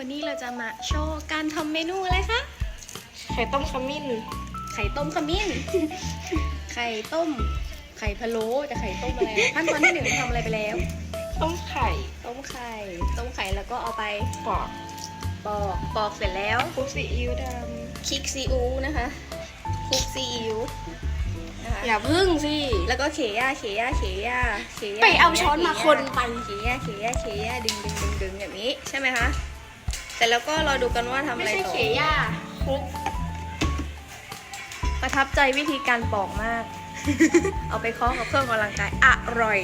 วันนี้เราจะมาโชว์การทำเมนูอะไรคะ ไข่ต้มขมิ้น ไข่ต้มขมิ้น ไข่ต้ม ไข่พะโล้แต่ไข่ต้มอะไรขั้นตอนที่หนึ่งทำอะไรไปแล้ว ต้มไข่ ต้มไข่ ต้มไข่แล้วก็เอาไปปอก ปอก ปอกเสร็จแล้วคลุกซีอิ๊วดคลิกซีอิ๊วนะคะคลุกซีอิ๊วนะคะำอย่าพึ่งสิ แล้วก็เขย่าเขย่าเขย่าเขย่าไปเอาช้อนมาคนไปเขย่าเขย่าเขย่าดึงดึงดึงดึงแบบนี้ใช่ไหมคะ แต่แล้วก็รอดูกันว่าทำไม่อะไรใช่ต่อเขย่าคลุกประทับใจวิธีการปอกมาก เอาไปคล้องกับเครื่องออกกำลังกายอร่อย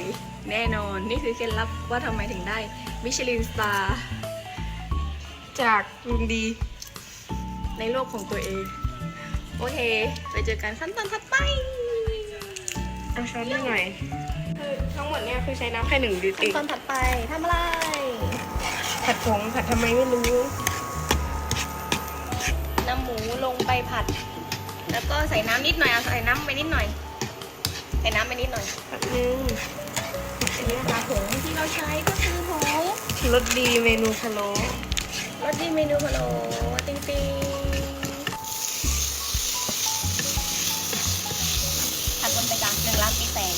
แน่นอนนี่คือเคล็ดลับว่าทำไมถึงได้มิชลินสตาร์จากลุงดี ในโลกของตัวเอง โอเค ไปเจอกันขั้นตอนถัดไปเอาช้อนมาหน่อย คือทั้งหมดเนี่ยคือใช้น้ำแค่หนึ่งลิตรเอขั้นงตอนถัดไปทำอะไร ผัดผงผัดทำไมไม่รู้นำหมูลงไปผัด แล้วก็ใส่น้ำนิดหน่อยเอาใส่น้ำไปนิดหน่อย ใส่น้ำไปนิดหน่อยผัดหนึ่งอันนี้นะคะผงที่เราใช้ก็คือผงรสดีเมนูพะโล้รสดีเมนูพะโล้ติ๊งติ๊งผัดบนไปจ้ะหนึ่งล้านปีแสง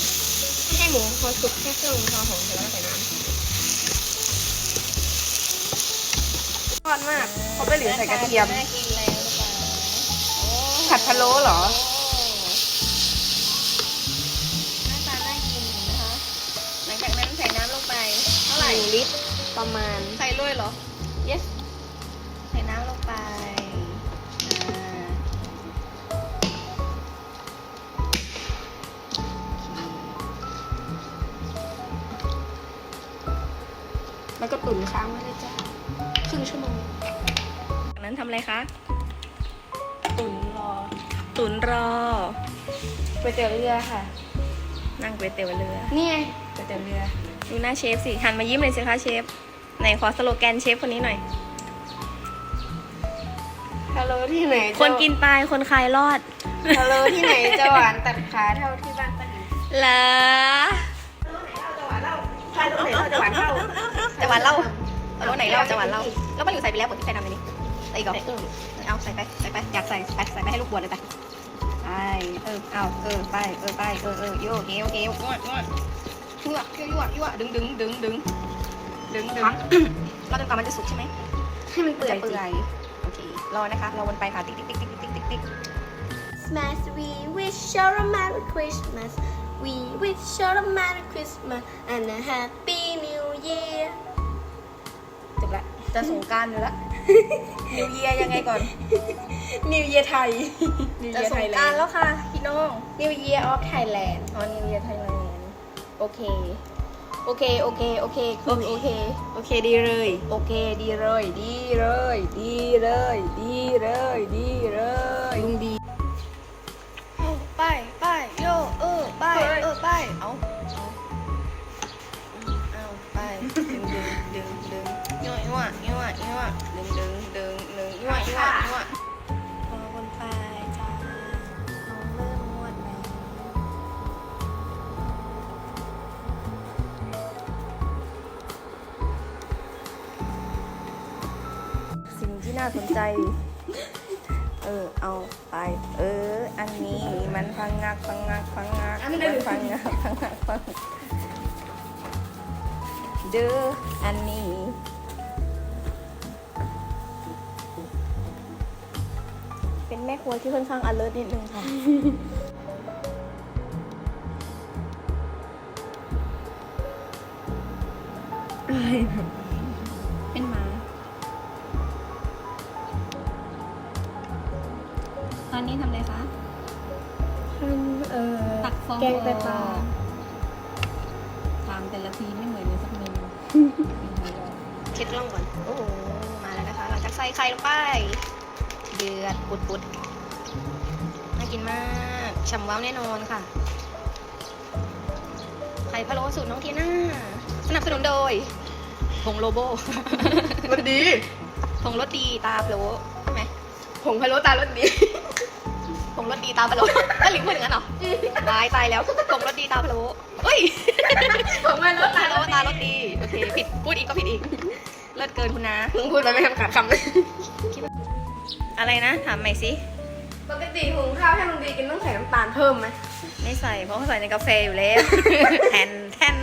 ให้หมูพอสุกแค่ครึ่งพอหอมเสร็จแล้วก็ใส่น้ำ ทอดมากเพราะไปเหลือใส่กระเทียม น่ากินแล้วหรือเปล่าโอ้ผัดพะโล้เหรอ หน้าตาน่ากินนะคะ หลังจากนั้นใส่น้ำลงไป เท่าไหร่หนึ่งลิตร ประมาณ ใส่เลยเหรอ yes ใส่น้ำลงไปอ่าแล้วก็ตุ๋นค้างไว้เลยจ้า ครึ่งชั่วโมงจากนั้นทำอะไรคะ ตุ๋นรอ ตุ๋นรอก๋วยเตี๋ยวเรือค่ะ นั่งก๋วยเตี๋ยวเรือ นี่ไงก๋วยเตี๋ยวเรือ ดูหน้าเชฟสิ หันมายิ้มเลยสิคะเชฟ ไหนขอสโลแกนเชฟคนนี้หน่อย ฮัลโหลที่ไหนจะคนกินตาย คนคลายรอด ฮัลโหลที่ไหนจะหวานตัดขาเท่าที่บ้านป้าหนิงเหรอฮัลโหลไหนเราจะหวานเท่าจะหวานเหล่า เอารถไหนเหล่าจะหวานเหล่าแล้วมันอยู่ใส่ไปแล้วบทที่ใส่น้ำในนี้ใส่อีกเหรอใส่อึ่งเอาใส่ไปใส่ไปอยากใส่ใส่ใส่ไปให้ลูกบวชเลยไปไปเออเอาเออไปเออไปเออเออโยกโอเคโอเคยั่วยั่วยั่วยั่วยั่วยั่วดึงดึงดึงดึงดึงดึงเราจนกว่ามันจะสุกใช่ไหมให้มันเปื่อยจะเปื่อยโอเครอนะคะรอวนไปค่ะติ๊กติ๊กติ๊กติ๊กติ๊กติ๊กติ๊ก Christmas, we wish you a Merry Christmas. We wish you a Merry Christmas and a Happy New Year. จบละจะสงกรารอยู่ละนิวเยียยังไงก่อน นิวเยียไทยนิวจะเยียสไทงยแลกรารนด์แล้วค่ะ พี่น้องนิวเยียออฟไทยแลนด์อ๋อนิวเยียไทยแลนด์โอเค โอเค โอเค โอเค คือโอเค โอเคดีเลย โอเค ดีเลย ดีเลย ดีเลย ดีเลย ดี น่าสนใจ เออ เอาไป เออ อันนี้มันพังงักพังงักพังงักอันมันหนึ่งพังงักพังงักพังงักเด้ออันนี้เป็นแม่ครัวที่ค่อนข้าง alert นิดนึงค่ะเป็น นนี้ทำอะไรคะเอ่อตักฟองแกงไตปลาทำแต่ละทีไม่เหมือนกันสักเมนูเช็ดกล้องก่อน โอ้โห มาแล้วนะคะ หลังจากใส่ไข่ลงไป เดือดปุดปุดน่ากินมาก ฉ่ำว้าวแน่นอนค่ะ ไข่พะโล้สูตรน้องเทียน่า สนับสนุนโดยผงโลโบรสดีผงรสดีตาพะโล้ใช่ไหมผงพะโล้ตารสดี ผงรสดีตาพะโล้ก็ลิงก์พูดอย่างนั้นเหรอตายตายแล้วผงรสดีตาพะโล้เฮ้ยผงพะโล้ตาตารโลสตารสดีโอเคผิดพูดอีกก็ผิดอีก เลิศเกินคุณนะมึงพูดไปไม่ทำขาดคำเลยอะไรนะถามใหม่สิปกติหุงข้าวให้ลุงดีกินต้องใส่น้ำตาลเพิ่มไหมไม่ใส่เพราะเขาใส่ในกาแฟอยู่แล้วแทนแทน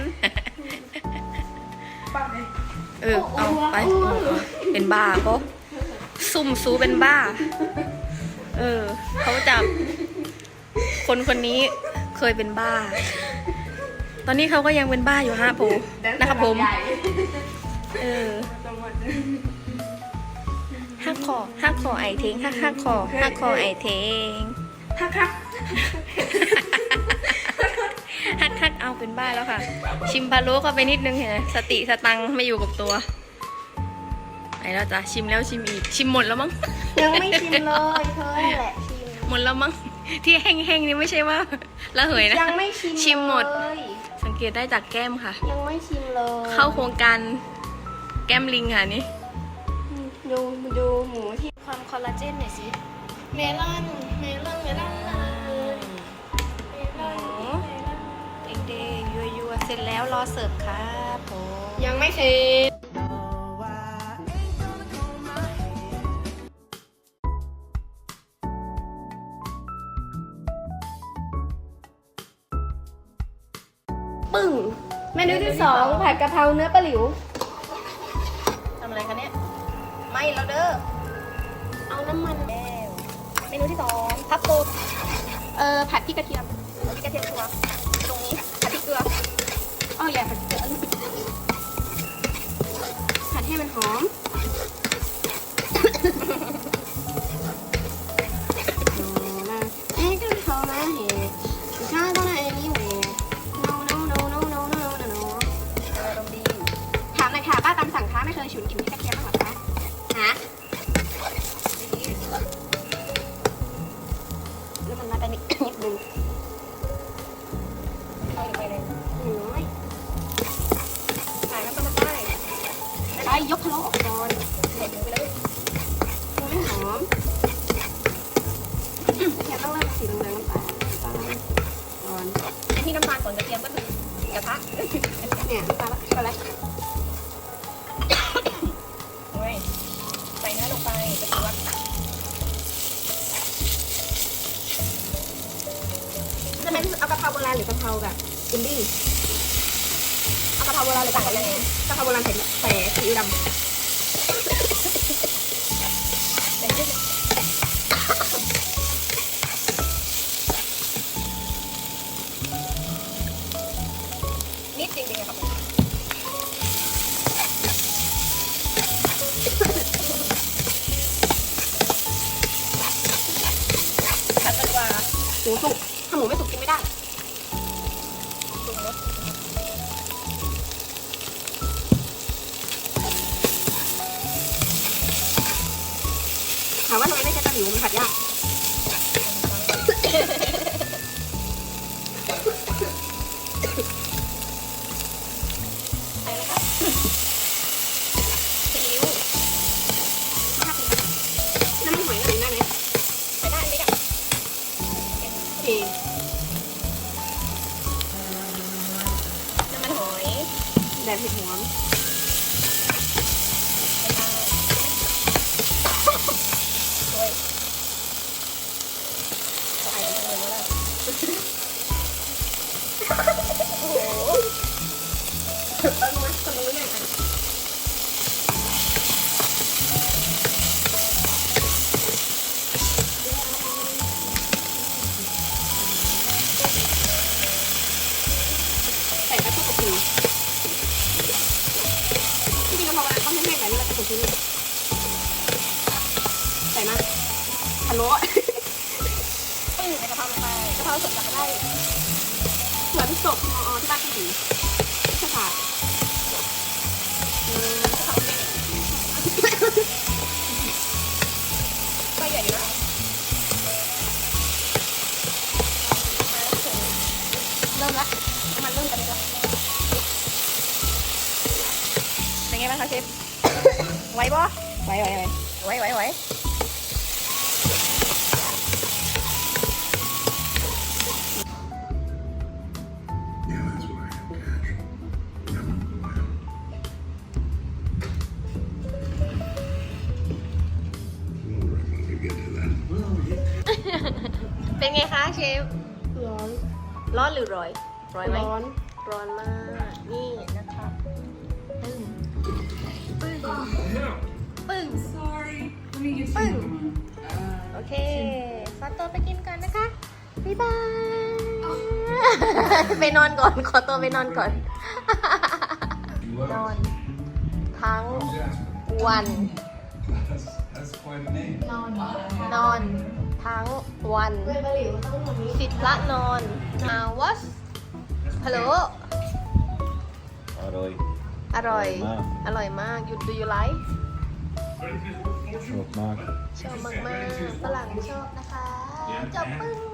ป้าเออเอาไปเออเอาเป็นบ้าก็ซุ่มซูเป็นบ้าเออ เขาจับ คนคนนี้เคยเป็นบ้า ตอนนี้เขาก็ยังเป็นบ้าอยู่ฮะปูนะครับผม เออฮักคอฮักคอไอเทงฮักฮักคอฮักคอไอเทงทักทักฮักฮักเอาเป็นบ้าแล้วค่ะ ชิมพาโล้เข้าไปนิดนึงเห็นไหมสติสตังค์ไม่อยู่กับตัว ไหนแล้วจ้ะชิมแล้วชิมอีกชิมหมดแล้วมั้ง ยังไม่ชิมเลยเธอแหละชิมหมดแล้วมั้งที่แห้งๆนี่ไม่ใช่ว่าละเหยนะยังไม่ชิมชิมหมด เลยสังเกตได้จากแก้มค่ะ ยังไม่ชิมเลยเข้าโครงการแก้มลิงค่ะนี่ดูดูหมูที่ความคอลลาเจนหน่อยสิเมลอนเมลอนเมลอนเลยเมลอนเมลอนเด็กๆยัวๆเสร็จแล้วรอเสิร์ฟครับผมยังไม่เสร็จ สองผัดกะเพราเนื้อปลาหลิวทำอะไรคะเนี่ยไม่แล้วเด้อเอาน้ำมันแล้วเมนูที่สองพับโตเอ่อผัดพริกกระเทียมพริกกระเทียมชัวตรงนี้ผัดพริกเกลืออ๋ออย่าผัดเกลือผัดให้มันหอม ยกพะโล้ออกก่อนเด็ดไปเลยมันไม่หอมเทียต้องเริ่มสีเหลืองๆน้ำตาลน้ำตาลก่อนไอ้ที่น้ำตาลก่อนกระเทียมก็คือกระทะเนี่ยน้ำตาลละก็แล้วโอ้ยใส่เนื้อลงไปกระเทียมจะเป็นเอากะเพราโบราณหรือกะเพราแบบอินดี้ เอากะเพราโบราณหรือกะเพราอินดี้กะเพราโบราณใส่ใส่ซีอิ๊วดำนิดจริงๆครับผัดกันกว่าหมูสุกามว่าทำไมไม่ใช้ตะหลิวมันผัดยากใส่เลยค่ะซีอิ๊ะโล้ปึ้งใส่กะเพราลงไปกะเพราสดจากไร่เหมือนศพมอที่บ้านพี่สีใช่ค่ะอืมกะเพราไม่ก็ใหญ่อยู่นะเริ่มละน้ำมันเริ่มกระเด็นละเป็นไงบ้างคะเชฟไหวปะไว้ไว้ไว้ไหวไหวไหว ร้อนร้อนหรือร้อย ร้อยไหมร้อน ร้อนมาก นี่นะคะปึ้งปึ้ง ปึ้งปึ้งโอเคขอตัวไปกินก่อนนะคะ บ๊ายบาย ไปนอนก่อน ขอตัวไปนอนก่อน นอน ทั้งวัน That's, that's quite a name. นอน ทั้งวันสิทธิ์ละนอนอาวัสฮัลโหล Aroy. อร่อยมากอร่อยมาก you do you like Çok mak. ชอบมากๆฝรั่งชอบนะคะ จบปึ้ง